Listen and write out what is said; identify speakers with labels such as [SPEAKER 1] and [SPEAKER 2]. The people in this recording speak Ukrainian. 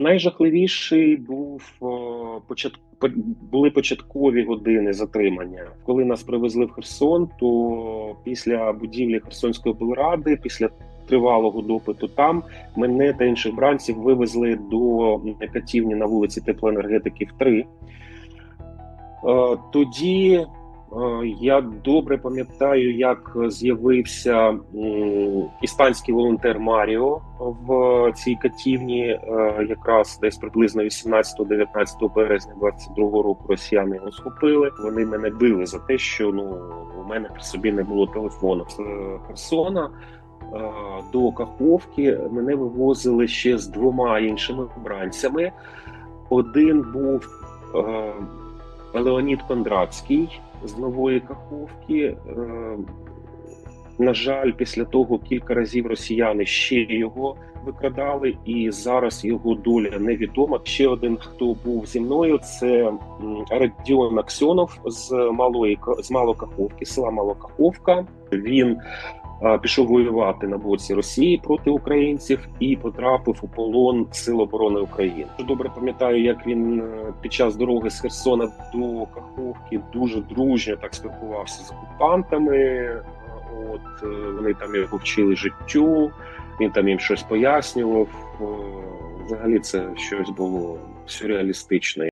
[SPEAKER 1] Найжахливіший був о, почат... були початкові години затримання. Коли нас привезли в Херсон, то після будівлі Херсонської облради, після тривалого допиту там, мене та інших бранців вивезли до катівні на вулиці Теплоенергетиків 3. Е, Тоді е, я добре пам'ятаю, як з'явився іспанський волонтер Маріо в цій катівні, е, якраз десь приблизно 18-19 березня 22 року росіяни його схопили. Вони мене били за те, що ну у мене при собі не було телефону. Е, Херсона е, до Каховки мене вивозили ще з двома іншими бранцями. Один був е, Леонід Кондратський з нової Каховки. Е, на жаль, після того кілька разів росіяни ще його викрадали, і зараз його доля невідома. Ще один, хто був зі мною, це Радіон Аксьонов з малої з Малокаховки, села Малокаховка. Він пішов воювати на боці Росії проти українців і потрапив у полон Сил оборони України. Добре пам'ятаю, як він е, під час дороги з Херсона до Каховки дуже дружньо так спілкувався з окупантами. От е, вони там його вчили життю, він там їм щось пояснював. Е, Взагалі, це щось було сюрреалістичне.